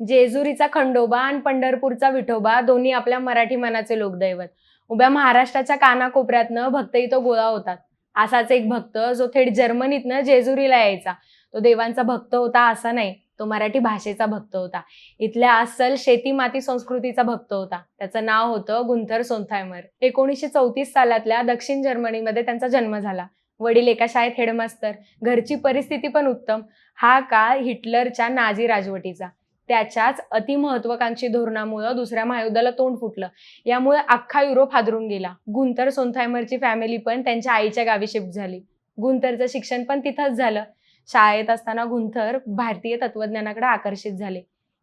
जेजुरीचा खंडोबा आणि पंढरपूरचा विठोबा दोन्ही आपल्या मराठी मनाचे लोकदैवत. उभ्या महाराष्ट्राच्या कानाकोपऱ्यातनं भक्तही तो गोळा होतात. असाच एक भक्त जो थेट जर्मनीतनं जेजुरीला यायचा. तो देवांचा भक्त होता असा नाही तो मराठी भाषेचा भक्त होता. इथल्या अस्सल शेती माती संस्कृतीचा भक्त होता. त्याचं नाव होतं गुंथर सोनथायमर. एकोणीसशे चौतीस सालातल्या दक्षिण जर्मनीमध्ये त्यांचा जन्म झाला. वडील एका शाळेत हेडमास्तर. घरची परिस्थिती पण उत्तम. हा काळ हिटलरच्या नाझी राजवटीचा. त्याच्याच अतिमहत्वाकांक्षी धोरणामुळं दुसऱ्या महायुद्धाला तोंड फुटलं. यामुळे अख्खा युरोप हादरून गेला. गुंतर सोनथायमरची फॅमिली पण त्यांच्या आईच्या गावी शिफ्ट झाली. गुंतरचं शिक्षण पण तिथंच झालं. शाळेत असताना गुंथर भारतीय तत्वज्ञानाकडे आकर्षित झाले.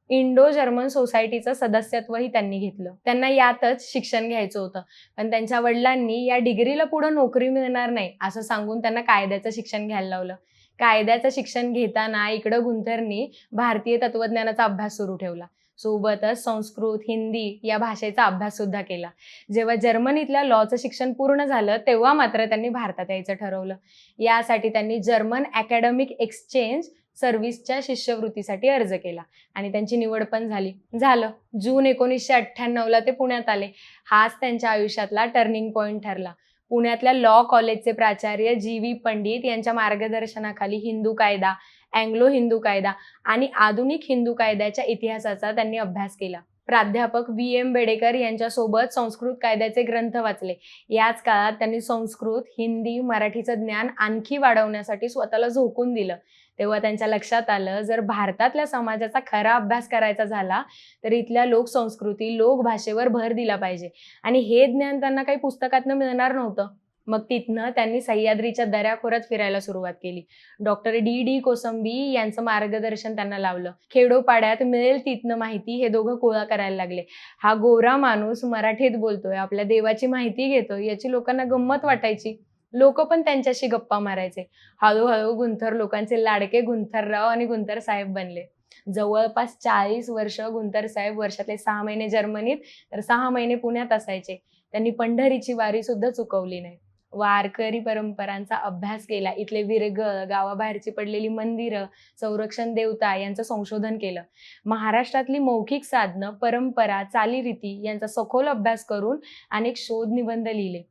इंडो जर्मन सोसायटीचं सदस्यत्वही त्यांनी घेतलं. त्यांना यातच शिक्षण घ्यायचं होतं. पण त्यांच्या वडिलांनी या डिग्रीला पुढं नोकरी मिळणार नाही असं सांगून त्यांना कायद्याचं शिक्षण घ्यायला लावलं. कायद्याचं शिक्षण घेताना इकडं गुंथरनी भारतीय तत्वज्ञानाचा अभ्यास सुरू ठेवला. सोबतच संस्कृत हिंदी या भाषेचा अभ्यास सुद्धा केला. जेव्हा जर्मनीतल्या लॉचं शिक्षण पूर्ण झालं तेव्हा मात्र त्यांनी भारतात यायचं ठरवलं. यासाठी त्यांनी जर्मन अकॅडमिक एक्सचेंज सर्व्हिसच्या शिष्यवृत्तीसाठी अर्ज केला आणि त्यांची निवड पण झाली. झालं. जून एकोणीसशे अठ्ठ्याण्णवला ते पुण्यात आले. हाच त्यांच्या आयुष्यातला टर्निंग पॉईंट ठरला. पुण्यातल्या लॉ कॉलेजचे प्राचार्य जी व्ही पंडित यांच्या मार्गदर्शनाखाली हिंदू कायदा अँग्लो हिंदू कायदा आणि आधुनिक हिंदू कायद्याच्या इतिहासाचा त्यांनी अभ्यास केला. प्राध्यापक व्ही. एम. बेडेकर यांच्यासोबत संस्कृत कायद्याचे ग्रंथ वाचले. याच काळात त्यांनी संस्कृत हिंदी मराठीचं ज्ञान आणखी वाढवण्यासाठी स्वतःला झोकून दिलं. तेव्हा त्यांच्या लक्षात आलं जर भारतातल्या समाजाचा खरा अभ्यास करायचा झाला तर इथल्या लोकसंस्कृती लोकभाषेवर भर दिला पाहिजे. आणि हे ज्ञान त्यांना काही पुस्तकातनं मिळणार नव्हतं. मग तिथनं त्यांनी सह्याद्रीच्या दऱ्याखोरात फिरायला सुरुवात केली. डॉक्टर डी डी कोसंबी यांचं मार्गदर्शन त्यांना लावलं. खेडोपाड्यात मिळेल तिथनं माहिती हे दोघं गोळा करायला लागले. हा गोरा माणूस मराठीत बोलतोय आपल्या देवाची माहिती घेतोय याची लोकांना गंमत वाटायची. लोक पण त्यांच्याशी गप्पा मारायचे. हळूहळू गुंथर लोकांचे लाडके गुंथरराव आणि गुंथर साहेब बनले. जवळपास चाळीस वर्ष गुंथर साहेब वर्षातले सहा महिने जर्मनीत तर सहा महिने पुण्यात असायचे. त्यांनी पंढरीची वारी सुद्धा चुकवली नाही. वारकरी परंपरांचा अभ्यास केला. इथले विरगळ गावाबाहेरची पडलेली मंदिरं संरक्षण देवता यांचं संशोधन केलं. महाराष्ट्रातली मौखिक साधनं परंपरा चालीरीती यांचा सखोल अभ्यास करून अनेक शोध निबंध लिहिले.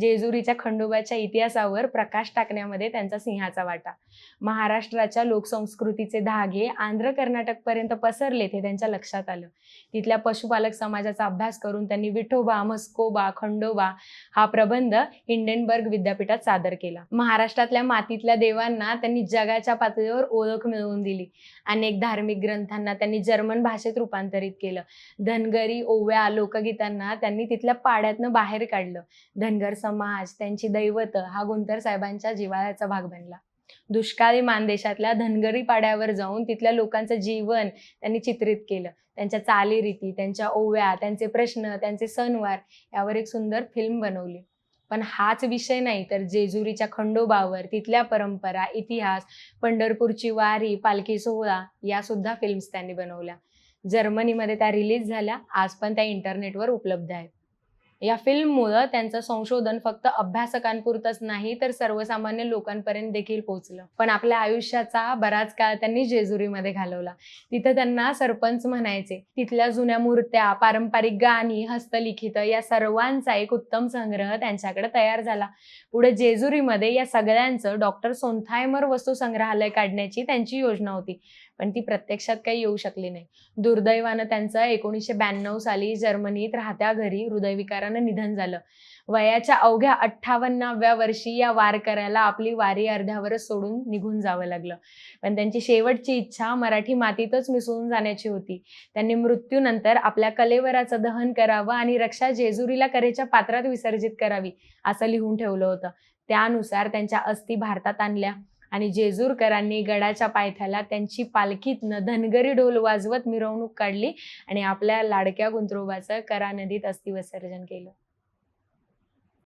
जेजुरीच्या खंडोबाच्या इतिहासावर प्रकाश टाकण्यामध्ये त्यांचा सिंहाचा वाटा. महाराष्ट्राच्या लोकसंस्कृतीचे धागे आंध्र कर्नाटकपर्यंत पसरले ते त्यांच्या लक्षात आलं. तिथल्या पशुपालक समाजाचा अभ्यास करून त्यांनी विठोबा मस्कोबा खंडोबा हा प्रबंध हिंडेनबर्ग विद्यापीठात सादर केला. महाराष्ट्रातल्या मातीतल्या देवांना त्यांनी जगाच्या पातळीवर ओळख मिळवून दिली. अनेक धार्मिक ग्रंथांना त्यांनी जर्मन भाषेत रूपांतरित केलं. धनगरी ओव्या लोकगीतांना त्यांनी तिथल्या पाड्यातनं बाहेर काढलं. धनगर समाज त्यांची दैवत हा गुंतर साहेबांच्या जिवाळ्याचा भाग बनला. दुष्काळी मानदेशातल्या धनगरी पाड्यावर जाऊन तिथल्या लोकांचं जीवन त्यांनी चित्रित केलं. त्यांच्या चालीरीती त्यांच्या ओव्या त्यांचे प्रश्न त्यांचे सणवार यावर एक सुंदर फिल्म बनवली. पण हाच विषय नाही तर जेजुरीच्या खंडोबावर तिथल्या परंपरा इतिहास पंढरपूरची वारी पालखी सोहळा या सुद्धा फिल्म्स त्यांनी बनवल्या. जर्मनीमध्ये त्या रिलीज झाल्या. आज पण त्या इंटरनेटवर उपलब्ध आहेत. या फिल्ममुळं त्यांचं संशोधन फक्त अभ्यासकांपुरतंच नाही तर सर्वसामान्य लोकांपर्यंत देखील पोहोचलं. पण आपल्या आयुष्याचा बराच काळ त्यांनी जेजुरीमध्ये घालवला. तिथं त्यांना सरपंच म्हणायचे तिथल्या जुन्या मूर्त्या पारंपरिक गाणी हस्तलिखित या सर्वांचा एक उत्तम संग्रह त्यांच्याकडे तयार झाला. पुढे जेजुरीमध्ये या सगळ्यांचं डॉक्टर सोनथायमर वस्तू संग्रहालय काढण्याची त्यांची योजना होती. पण ती प्रत्यक्षात काही येऊ शकली नाही. दुर्दैवानं त्यांचं एकोणीसशे ब्याण्णव साली जर्मनीत राहत्या घरी हृदयविकारानं निधन झालं. वयाच्या अवघ्या अठ्ठावन्नाव्या वर्षी या वारकऱ्याला आपली वारी अर्ध्यावरच सोडून निघून जावं लागलं. पण त्यांची शेवटची इच्छा मराठी मातीतच मिसळून जाण्याची होती. त्यांनी मृत्यूनंतर आपल्या कलेवराचं दहन करावं आणि रक्षा जेजुरीला करेच्या पात्रात विसर्जित करावी असं लिहून ठेवलं होतं. त्यानुसार त्यांच्या अस्थी भारतात आणल्या. आणि जेजूरकरांनी गडाच्या पायथ्याला त्यांची पालखीतनं धनगरी ढोल वाजवत मिरवणूक काढली आणि आपल्या लाडक्या गुंतरोबाचं करा नदीत अस्थिविसर्जन केलं.